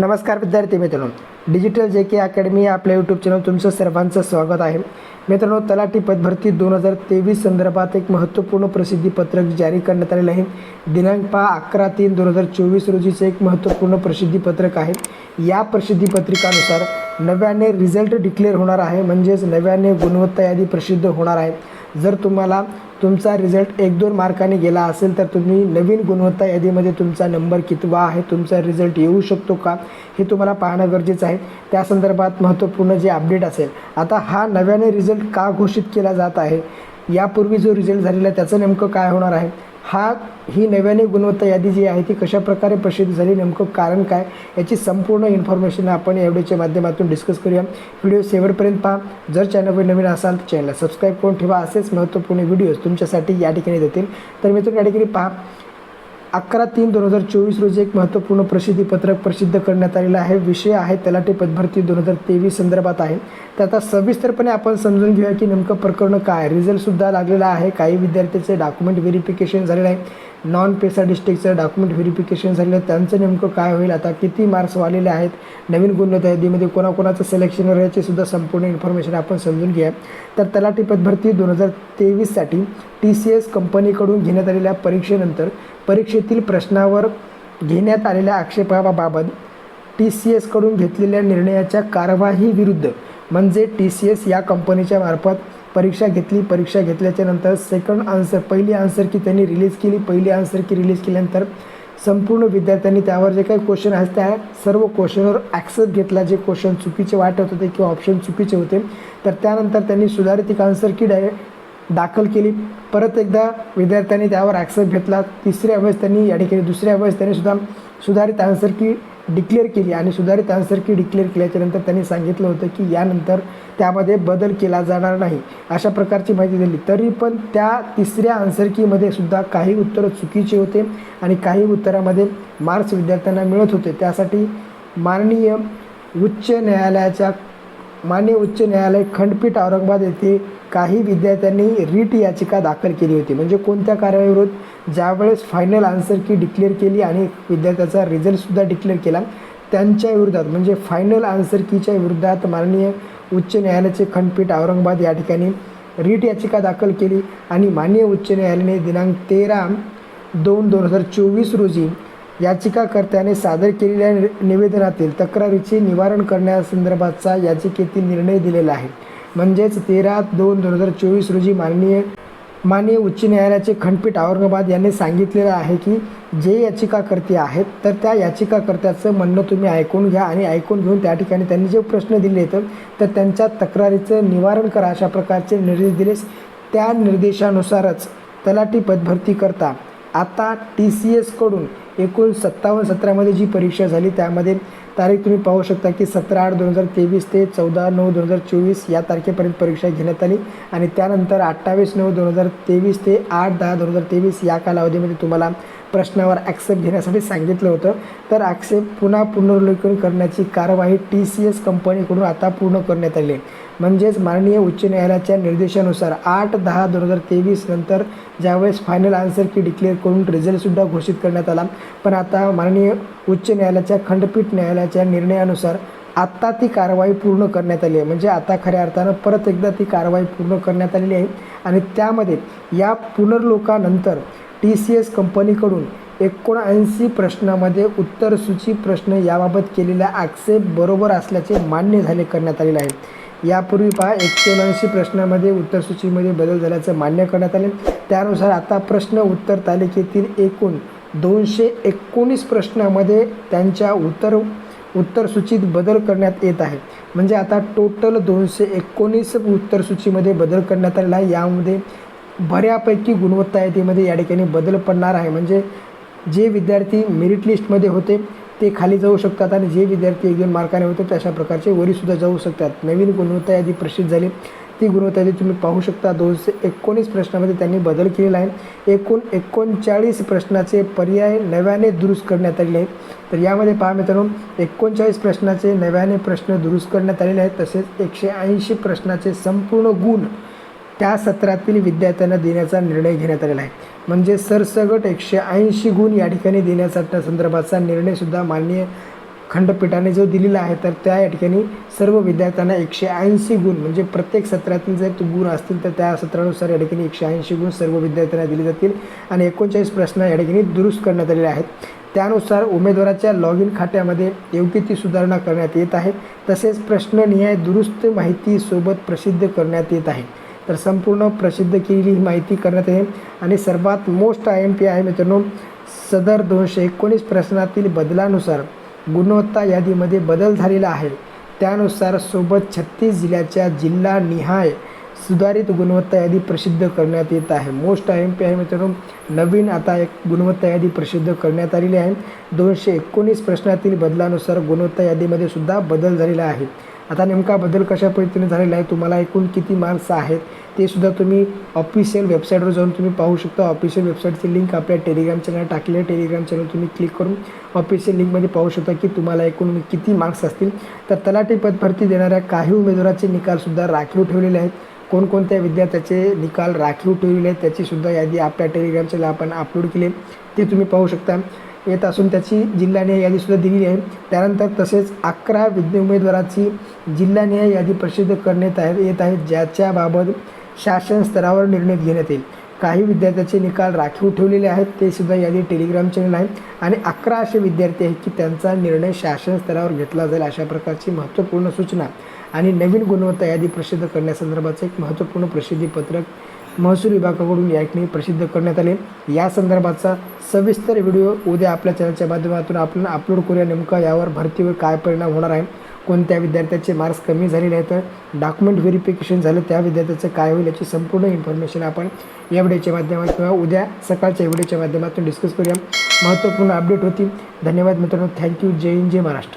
नमस्कार विद्यार्थी मित्रांनो. डिजिटल जे के अकॅडमी आपल्या यूट्यूब चॅनल तुमचं सर्वांचं स्वागत आहे. मित्रांनो तलाठी पदभरती दोन हजार तेवीस संदर्भात एक महत्त्वपूर्ण प्रसिद्धीपत्रक जारी करण्यात आलेलं आहे. दिनांक पहा अकरा तीन दोन हजार चोवीस रोजीचं एक महत्त्वपूर्ण प्रसिद्धीपत्रक आहे. या प्रसिद्धीपत्रिकानुसार नव्याने रिझल्ट डिक्लेअर होणार आहे. म्हणजेच नव्याने गुणवत्ता यादी प्रसिद्ध होणार आहे. जर तुम्हाला तुमचा रिझल्ट एक दोन मार्काने गेला असेल तर तुम्ही नवीन गुणवत्ता यादीमध्ये तुमचा नंबर कितवा आहे तुमचा रिझल्ट येऊ शकतो का हे तुम्हाला पाहणं गरजेचं आहे. त्या संदर्भात महत्त्वपूर्ण जे अपडेट असेल आता हा नव्याने रिझल्ट का घोषित केला जात आहे? यापूर्वी जो रिझल्ट झालेला आहे त्याचं नेमकं काय होणार आहे? हा ही नव्याने गुणवत्ता यादी जी आहे ती कशाप्रकारे प्रसिद्ध झाली नेमकं कारण काय याची संपूर्ण इन्फॉर्मेशन आपण या व्हिडिओच्या माध्यमातून डिस्कस करूया. व्हिडिओ शेवटपर्यंत पहा. जर चॅनलवर नवीन असाल तर चॅनलला सबस्क्राईब करून ठेवा. असेच महत्त्वपूर्ण व्हिडिओज तुमच्यासाठी या ठिकाणी देतील. तर मित्रांनो या ठिकाणी पहा. अकरा तीन दोन हजार चोवीस रोजी एक महत्त्वपूर्ण प्रसिद्धीपत्रक प्रसिद्ध करण्यात आलेलं आहे. विषय आहे तलाठी पदभरती दोन हजार तेवीस संदर्भात आहे. तर आता सविस्तरपणे आपण समजून घेऊया की नेमकं प्रकरण काय रिझल्टसुद्धा लागलेला आहे. काही विद्यार्थ्यांचे डॉक्युमेंट व्हेरिफिकेशन झालेलं आहे. नॉन पेसा डिस्ट्रिक्टचं डॉक्युमेंट व्हेरिफिकेशन झालेलं आहे. त्यांचं नेमकं काय होईल? आता किती मार्क्स वाढलेले आहेत? नवीन गुणवत्ता यादीमध्ये कोणाकोणाचं सिलेक्शन याची सुद्धा संपूर्ण इन्फॉर्मेशन आपण समजून घ्या तर तलाठी पदभरती दोन हजार तेवीससाठी टी सी एस कंपनीकडून घेण्यात आलेल्या परीक्षेनंतर परीक्षेतील प्रश्नावर घेण्यात आलेल्या आक्षेपाबाबत टी सी एसकडून घेतलेल्या निर्णयाच्या कारवाई विरुद्ध म्हणजे टी सी एस या कंपनीच्या मार्फत परीक्षा घेतली परीक्षा घेतल्याच्या नंतर सेकंड आन्सर पहिली आन्सर की त्यांनी रिलीज केली पहिली आन्सर की रिलीज केल्यानंतर संपूर्ण विद्यार्थ्यांनी त्यावर जे काही क्वेश्चन आहेत त्या सर्व क्वेश्चनवर ॲक्सेप्ट घेतला. जे क्वेश्चन चुकीचे वाटत होते किंवा ऑप्शन चुकीचे होते तर त्यानंतर त्यांनी सुधारित एक आन्सर की डाय दाखल केली. परत एकदा विद्यार्थ्यांनी त्यावर ॲक्सेप्ट घेतला. तिसऱ्या वेळेस त्यांनी या ठिकाणी दुसऱ्या वेळेस त्यांनी सुद्धा सुधारित आन्सर की डिक्लेअर केली आणि सुधारित आन्सर की डिक्लेअर केल्याच्यानंतर त्यांनी सांगितलं होतं की यानंतर त्यामध्ये बदल केला जाणार नाही अशा प्रकारची माहिती दिली. तरी पण त्या तिसऱ्या आन्सर कीमध्ये सुद्धा काही उत्तरं चुकीचे होते आणि काही उत्तरामध्ये मार्क्स विद्यार्थ्यांना मिळत होते. त्यासाठी माननीय उच्च न्यायालयाच्या मान्य उच्च न्यायालय खंडपीठ औरंगाबाद येथे काही विद्यार्थ्यांनी रीट याचिका दाखल केली होती. म्हणजे कोणत्या कारवाईविरोध ज्यावेळेस फायनल आन्सर की डिक्लेअर केली आणि विद्यार्थ्याचा रिझल्टसुद्धा डिक्लेअर केला त्यांच्या विरोधात म्हणजे फायनल आन्सर कीच्या विरोधात माननीय उच्च न्यायालयाचे खंडपीठ औरंगाबाद या ठिकाणी रीट याचिका दाखल केली. आणि माननीय उच्च न्यायालयाने दिनांक तेरा दोन दोन हजार चोवीस रोजी याचिकाकर्त्याने सादर केलेल्या नि- निवेदनातील तक्रारीचे निवारण करण्यासंदर्भातचा याचिकेतील निर्णय दिलेला आहे. म्हणजेच तेरा दोन दोन हजार चोवीस रोजी माननीय माननीय उच्च न्यायालयाचे खंडपीठ औरंगाबाद यांनी सांगितलेलं आहे की जे याचिकाकर्ते आहेत तर त्या याचिकाकर्त्याचं म्हणणं तुम्ही ऐकून घ्या आणि ऐकून घेऊन त्या ठिकाणी त्यांनी जे प्रश्न दिले आहेत तर त्यांच्या तक्रारीचं निवारण करा अशा प्रकारचे निर्देश दिलेस. त्या निर्देशानुसारच तलाठी पदभरती करता आता टी सी एसकडून एकूण सत्तावन्न सतरामध्ये जी परीक्षा झाली त्यामध्ये तारीख तुम्ही पाहू शकता की सतरा आठ दोन हजार तेवीस ते चौदा नऊ दोन हजार चोवीस या तारखेपर्यंत परीक्षा घेण्यात आली. आणि त्यानंतर अठ्ठावीस नऊ दोन हजार तेवीस ते आठ दहा दोन हजार तेवीस या कालावधीमध्ये तुम्हाला प्रश्नावर ॲक्सेप्ट घेण्यासाठी सांगितलं होतं. तर ॲक्सेप्ट पुन्हा पुनर्वलोकन करण्याची कारवाई टी सी एस कंपनीकडून आता पूर्ण करण्यात आली आहे. म्हणजेच माननीय उच्च न्यायालयाच्या निर्देशानुसार आठ दहा दोन हजार तेवीस नंतर ज्यावेळेस फायनल आन्सर की डिक्लेअर करून रिझल्टसुद्धा घोषित करण्यात आला. पण आता माननीय उच्च न्यायालयाच्या खंडपीठ न्यायालयाच्या निर्णयानुसार आत्ता ती कारवाई पूर्ण करण्यात आली आहे. म्हणजे आता खऱ्या अर्थानं परत एकदा ती कारवाई पूर्ण करण्यात आलेली आहे. आणि त्यामध्ये या पुनर्लोकानंतर टी सी एस कंपनीकडून एकोणऐंशी प्रश्नामध्ये उत्तरसूची प्रश्न याबाबत केलेल्या आक्षेप बरोबर असल्याचे मान्य झाले करण्यात आलेले आहे यापूर्वी पहा एकशे ऐंशी प्रश्नामध्ये उत्तरसूचीमध्ये बदल झाल्याचं मान्य करण्यात आले. त्यानुसार आता प्रश्न उत्तर तालिकेतील एकूण दोनशे एकोणीस प्रश्नामध्ये त्यांच्या उत्तर उत्तरसूचीत बदल करण्यात येत आहे. म्हणजे आता टोटल दोनशे एकोणीस उत्तरसूचीमध्ये बदल करण्यात आलेला आहे. यामध्ये बऱ्यापैकी गुणवत्ता यादीमध्ये या ठिकाणी बदल पडणार आहे. म्हणजे जे विद्यार्थी मेरिट लिस्टमध्ये होते ते खाली जाऊ शकतात आणि जे विद्यार्थी एक दोन मार्काने होते ते अशा प्रकारचे वरीसुद्धा जाऊ शकतात. नवीन गुणवत्ता यादी प्रसिद्ध झाली. ती गुणवत्ता यादी तुम्ही पाहू शकता. दोनशे एकोणीस प्रश्नामध्ये त्यांनी बदल केलेला आहे. एकूण एकोणचाळीस प्रश्नाचे पर्याय नव्याने दुरुस्त करण्यात आलेले आहेत. तर यामध्ये पहा मित्रांनो एकोणचाळीस प्रश्नाचे नव्याने प्रश्न दुरुस्त करण्यात आलेले आहेत. तसेच एकशे ऐंशी प्रश्नाचे संपूर्ण गुण त्या सत्रातील विद्यार्थ्यांना देण्याचा निर्णय घेण्यात आलेला आहे. म्हणजे सरसगट एकशे ऐंशी गुण या ठिकाणी देण्याचा संदर्भाचा निर्णयसुद्धा माननीय खंडपीठाने जो दिलेला आहे तर त्या या ठिकाणी सर्व विद्यार्थ्यांना एकशे ऐंशी गुण म्हणजे प्रत्येक सत्रातील जर गुण असतील तर त्या सत्रानुसार या ठिकाणी एकशे ऐंशी गुण सर्व विद्यार्थ्यांना दिले जातील आणि एकोणचाळीस प्रश्न या ठिकाणी दुरुस्त करण्यात आलेले आहेत. त्यानुसार उमेदवाराच्या लॉग इन खात्यामध्ये योग्य ती सुधारणा करण्यात येत आहे. तसेच प्रश्ननिहाय दुरुस्त माहितीसोबत प्रसिद्ध करण्यात येत आहे. तर संपूर्ण प्रसिद्ध केलेली ही माहिती करण्यात येईल. आणि सर्वात मोस्ट आय एम पी आहे मित्रांनो सदर दोनशे एकोणीस प्रश्नातील बदलानुसार गुणवत्ता यादीमध्ये बदल झालेला आहे. त्यानुसार सोबत छत्तीस जिल्ह्याच्या जिल्हा निहाय सुधारित गुणवत्ता यादी प्रसिद्ध करण्यात येत आहे. मोस्ट आय एम पी आहे मित्रांनो नवीन आता एक गुणवत्ता यादी प्रसिद्ध करण्यात आलेली आहे. दोनशे एकोणीस प्रश्नातील बदलानुसार गुणवत्ता यादीमध्ये सुद्धा बदल झालेला आहे. आता नेमका बदल कशा पद्धतीने झालेला आहे तुम्हाला एकूण किती मार्क्स आहेत ते सुद्धा तुम्ही ऑफिशियल वेबसाईटवर जाऊन तुम्ही पाहू शकता. ऑफिशियल वेबसाईटची लिंक आपल्या टेलिग्राम चॅनल टाकली आहे. टेलिग्राम चॅनल तुम्ही क्लिक करून ऑफिशियल लिंकमध्ये पाहू शकता की तुम्हाला एकूण किती मार्क्स असतील. तर तलाठी पदभरती देणाऱ्या काही उमेदवाराचे निकालसुद्धा राखीव ठेवलेले आहेत. कोणकोणत्या विद्यार्थ्याचे निकाल राखीव ठेवलेले आहेत त्याचीसुद्धा यादी आपल्या टेलिग्राम चॅनल आपण अपलोड केली ते तुम्ही पाहू शकता. येत असून त्याची जिल्हानिहाय यादीसुद्धा दिलेली आहे. त्यानंतर तसेच अकरा विज्ञ उमेदवाराची जिल्हानिहाय यादी प्रसिद्ध करण्यात आहे येत आहे ज्याच्याबाबत शासन स्तरावर निर्णय घेण्यात येईल. काही विद्यार्थ्याचे निकाल राखीव ठेवलेले आहेत ते सुद्धा यादी टेलिग्राम चॅनल आहे. आणि अकरा असे विद्यार्थी आहेत की त्यांचा निर्णय शासन स्तरावर घेतला जाईल अशा प्रकारची महत्त्वपूर्ण सूचना आणि नवीन गुणवत्ता यादी प्रसिद्ध करण्यासंदर्भाचं एक महत्त्वपूर्ण प्रसिद्धीपत्रक महसूल विभागाकडून या ठिकाणी प्रसिद्ध करण्यात आले. या संदर्भाचा सविस्तर व्हिडिओ उद्या आपल्या चॅनलच्या माध्यमातून आपण अपलोड करूया. नेमका यावर भरतीवर काय परिणाम होणार आहे? कोणत्या विद्यार्थ्याचे मार्क्स कमी झालेले आहेत? तर डॉक्युमेंट व्हेरिफिकेशन झालं त्या विद्यार्थ्याचं काय होईल याची संपूर्ण इन्फॉर्मेशन आपण या व्हिडिओच्या माध्यमातून किंवा उद्या सकाळच्या व्हिडिओच्या माध्यमातून डिस्कस करूया. महत्त्वपूर्ण अपडेट होती. धन्यवाद मित्रांनो. थँक्यू जय हिंद जय महाराष्ट्र.